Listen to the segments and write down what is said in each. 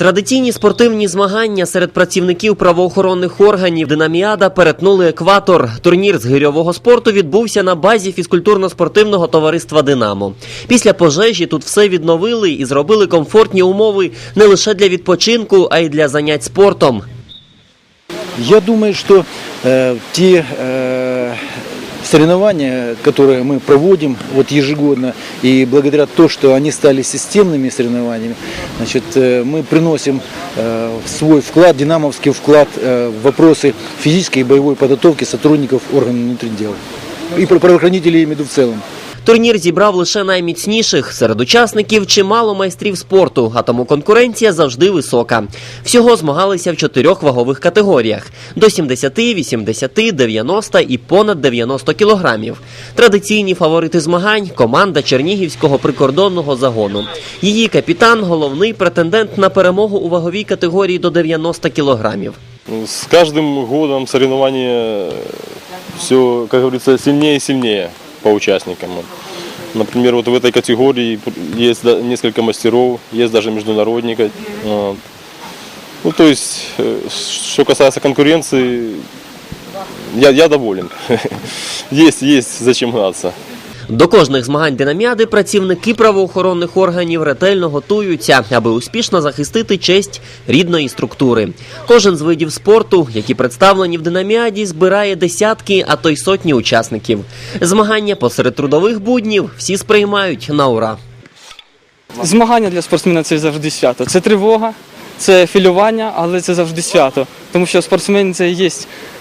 Традиційні спортивні змагання серед працівників правоохоронних органів Динаміада перетнули екватор. Турнір з гирьового спорту відбувся на базі фізкультурно-спортивного товариства Динамо. Після пожежі тут все відновили і зробили комфортні умови не лише для відпочинку, а й для занять спортом. Я думаю, что э, те э, соревнования, которые мы проводим вот ежегодно, и благодаря то, что они стали системными соревнованиями, значит, э, мы приносим э, свой вклад, динамовский вклад э, в вопросы физической и боевой подготовки сотрудников органов внутренних дел и правоохранителей, я имею в виду в целом. Турнір зібрав лише найміцніших. Серед учасників чимало майстрів спорту, а тому конкуренція завжди висока. Всього змагалися в чотирьох вагових категоріях: до 70, 80, 90 і понад 90 кілограмів. Традиційні фаворити змагань команда Чернігівського прикордонного загону. Її капітан головний претендент на перемогу у ваговій категорії до 90 кілограмів. Ну, С каждым годом соревнования все, как говорится, сильнее и сильнее по участникам. Например, вот в этой категории есть несколько мастеров, есть даже международники. Вот. Ну, то есть, э, что касается конкуренции, я, я доволен. Есть, есть зачем гнаться. До кожних змагань динаміади працівники правоохоронних органів ретельно готуються, аби успішно захистити честь рідної структури. Кожен з видів спорту, які представлені в динаміаді, збирає десятки, а то й сотні учасників. Змагання посеред трудових буднів всі сприймають на ура. Змагання для спортсмена це завжди свято. Це тривога, це хвилювання, але це завжди свято. Тому що спортсмен це є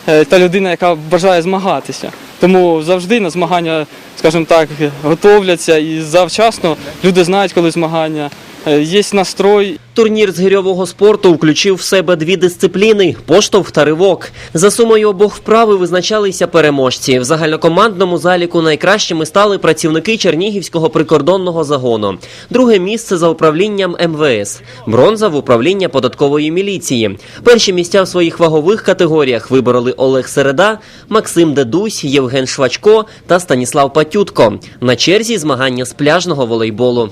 е, та людина, яка бажає змагатися. Тому завжди на змагання, скажімо так, готовляться і завчасно люди знають, коли змагання. Е, Є настрой, Турнір з гирьового спорту включив в себе дві дисципліни поштовх та ривок. За сумою обох вправи визначалися переможці. В загальнокомандному заліку найкращими стали працівники Чернігівського прикордонного загону. Друге місце за управлінням МВС. Бронза в управління податкової міліції. Перші місця в своїх вагових категоріях вибороли Олег Середа, Максим Дедусь, Євген Швачко та Станіслав Патютко. На черзі змагання з пляжного волейболу.